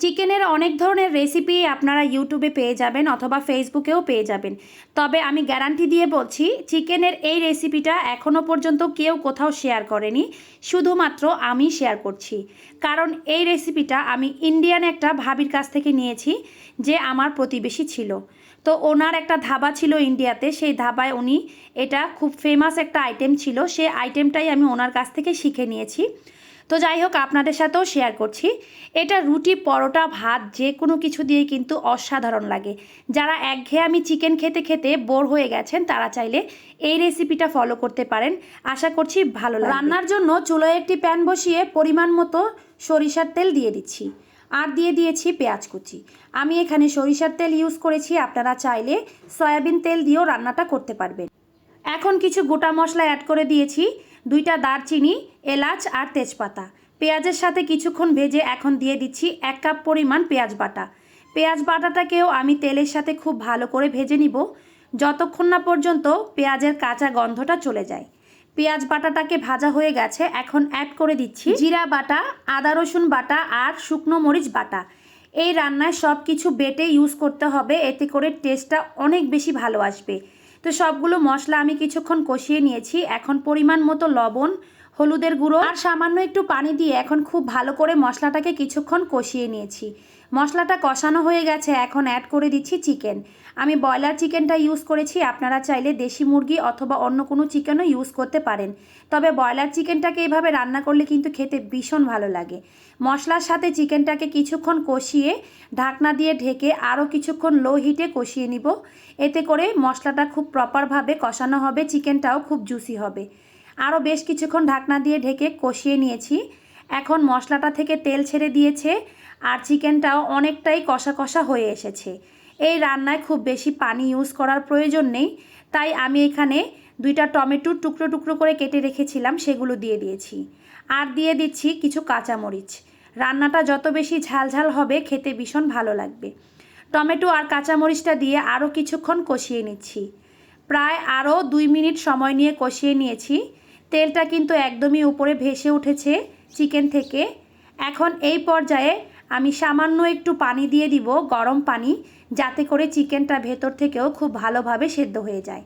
চিকেনের অনেক ধরনের রেসিপি আপনারা ইউটিউবে পেয়ে যাবেন অথবা ফেসবুকেও পেয়ে যাবেন। তবে আমি গ্যারান্টি দিয়ে বলছি, চিকেনের এই রেসিপিটা এখনও পর্যন্ত কেউ কোথাও শেয়ার করেনি। শুধুমাত্র আমি শেয়ার করছি। কারণ এই রেসিপিটা আমি ইন্ডিয়ান একটা ভাবির কাছ থেকে নিয়েছি, যে আমার প্রতিবেশী ছিল। তো ওনার একটা ধাবা ছিল ইন্ডিয়াতে সেই ধাবায় উনি এটা খুব ফেমাস একটা আইটেম ছিল। সেই আইটেমটাই আমি ওনার কাছ থেকে শিখে নিয়েছি। তো যাই হোক, আপনাদের সাথেও শেয়ার করছি। এটা রুটি, পরোটা, ভাত, যে কোনো কিছু দিয়ে কিন্তু অসাধারণ লাগে। যারা একঘেয়ে আমি চিকেন খেতে খেতে বোর হয়ে গেছেন, তারা চাইলে এই রেসিপিটা ফলো করতে পারেন। আশা করছি ভালো লাগবে। রান্নার জন্য চুলোয় একটি প্যান বসিয়ে পরিমাণ মতো সরিষার তেল দিয়ে দিচ্ছি। আর দিয়ে দিয়েছি পেঁয়াজ কুচি। আমি এখানে সরিষার তেল ইউজ করেছি, আপনারা চাইলে সয়াবিন তেল দিয়েও রান্নাটা করতে পারবেন। এখন কিছু গোটা মশলা অ্যাড করে দিয়েছি। দুইটা দারচিনি, এলাচ আর তেজপাতা। পেঁয়াজের সাথে কিছুক্ষণ ভেজে এখন দিয়ে দিচ্ছি এক কাপ পরিমাণ পেঁয়াজ বাটা। পেঁয়াজ বাটাটাকেও আমি তেলের সাথে খুব ভালো করে ভেজে নিব। যতক্ষণ না পর্যন্ত পেঁয়াজের কাঁচা গন্ধটা চলে যায়। পেঁয়াজ বাটাটাকে ভাজা হয়ে গেছে, এখন অ্যাড করে দিচ্ছি জিরা বাটা, আদা রসুন বাটা আর শুকনো মরিচ বাটা। এই রান্নায় সব কিছু বেটে ইউজ করতে হবে, এতে করে টেস্টটা অনেক বেশি ভালো আসবে। তো সবগুলো মশলা আমি কিছুক্ষণ কষিয়ে নিয়েছি। এখন পরিমাণ মতো লবণ হলুদের গুঁড়ো আর সামান্য একটু পানি দিয়ে এখন খুব ভালো করে মশলাটাকে কিছুক্ষণ কষিয়ে নিয়েছি। মশলাটা কষানো হয়ে গেছে, এখন অ্যাড করে দিচ্ছি চিকেন আমি ব্রয়লার চিকেনটা ইউজ করেছি, আপনারা চাইলে দেশি মুরগি অথবা অন্য কোনো চিকেনও ইউজ করতে পারেন। তবে ব্রয়লার চিকেনটাকে এভাবে রান্না করলে কিন্তু খেতে ভীষণ ভালো লাগে। মশলার সাথে চিকেনটাকে কিছুক্ষণ কষিয়ে ঢাকনা দিয়ে ঢেকে আরও কিছুক্ষণ লো হিটে কষিয়ে নিব। এতে করে মশলাটা খুব প্রপারভাবে কষানো হবে চিকেনটাও খুব জুসি হবে। আরও বেশ কিছুক্ষণ ঢাকনা দিয়ে ঢেকে কষিয়ে নিয়েছি। এখন মশলাটা থেকে তেল ছেড়ে দিয়েছে আর চিকেনটাও অনেকটাই কষা কষা হয়ে এসেছে। এই রান্নায় খুব বেশি পানি ইউজ করার প্রয়োজন নেই, তাই আমি এখানে দুইটা টমেটোর টুকরো টুকরো করে কেটে রেখেছিলাম, সেগুলো দিয়ে দিয়েছি। আর দিয়ে দিচ্ছি কিছু কাঁচামরিচ। রান্নাটা যত বেশি ঝালঝাল হবে, খেতে ভীষণ ভালো লাগবে। টমেটো আর কাঁচামরিচটা দিয়ে আরও কিছুক্ষণ কষিয়ে নিচ্ছি। প্রায় আরও দুই মিনিট সময় নিয়ে কষিয়ে নিয়েছি। তেলটা কিন্তু একদমই উপরে ভেসে উঠেছে চিকেন থেকে। এখন এই পর্যায়ে আমি সামান্য একটু পানি দিয়ে দিব, গরম পানি, যাতে করে চিকেনটা ভেতর থেকেও খুব ভালোভাবে সেদ্ধ হয়ে যায়।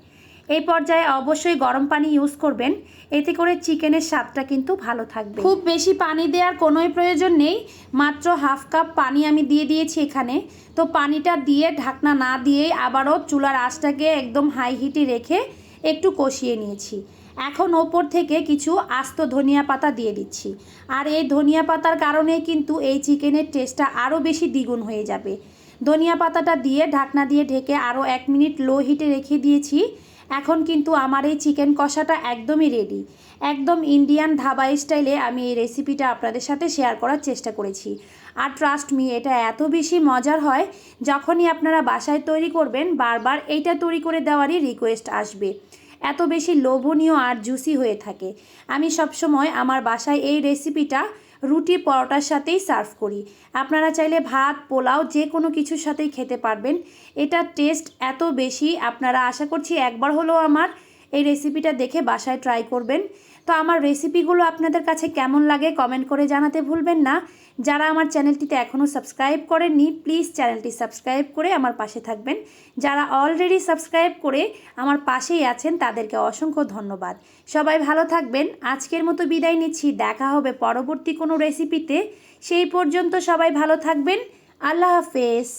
এই পর্যায়ে অবশ্যই গরম পানি ইউজ করবেন, এতে করে চিকেনের স্বাদটা কিন্তু ভালো থাকবে। খুব বেশি পানি দেওয়ার কোনোই প্রয়োজন নেই, মাত্র হাফ কাপ পানি আমি দিয়ে দিয়েছি এখানে। তো পানিটা দিয়ে, ঢাকনা না দিয়েই আবারও চুলার আঁচটাকে একদম হাই হিটে রেখে একটু কষিয়ে নিয়েছি। এখন ওপর থেকে কিছু আস্ত ধনিয়া পাতা দিয়ে দিচ্ছি। আর এই ধনিয়া পাতার কারণে কিন্তু এই চিকেনের টেস্টটা আরও বেশি দ্বিগুণ হয়ে যাবে। ধনিয়া পাতাটা দিয়ে ঢাকনা দিয়ে ঢেকে আরও এক মিনিট লো হিটে রেখে দিয়েছি। এখন কিন্তু আমার এই চিকেন কষাটা একদমই রেডি একদম ইন্ডিয়ান ধাবা স্টাইলে আমি এই রেসিপিটা আপনাদের সাথে শেয়ার করার চেষ্টা করেছি। আর ট্রাস্ট মি এটা এত বেশি মজার হয়, যখনই আপনারা বাসায় তৈরি করবেন, বারবার এইটা তৈরি করে দেওয়ারই রিকোয়েস্ট আসবে। এত বেশি লোভনীয় আর জুসি হয়ে থাকে। আমি সবসময় আমার বাসায় এই রেসিপিটা রুটি পরোটার সাথেই সার্ভ করি। আপনারা চাইলে ভাত, পোলাও যে কোনো কিছুর সাথেই খেতে পারবেন। এটা টেস্ট এত বেশি, আপনারা আশা করছি একবার হলেও আমার এই রেসিপিটা দেখে বাসায় ট্রাই করবেন। তো আমার রেসিপিগুলো আপনাদের কাছে কেমন লাগে কমেন্ট করে জানাতে ভুলবেন না। যারা আমার চ্যানেলটিতে এখনও সাবস্ক্রাইব করেননি প্লিজ চ্যানেলটি সাবস্ক্রাইব করে আমার পাশে থাকবেন। যারা অলরেডি সাবস্ক্রাইব করে আমার পাশেই আছেন, তাদেরকে অসংখ্য ধন্যবাদ। সবাই ভালো থাকবেন। আজকের মতো বিদায় নিচ্ছি। দেখা হবে পরবর্তী কোনো রেসিপিতে সেই পর্যন্ত সবাই ভালো থাকবেন। আল্লাহ হাফেজ।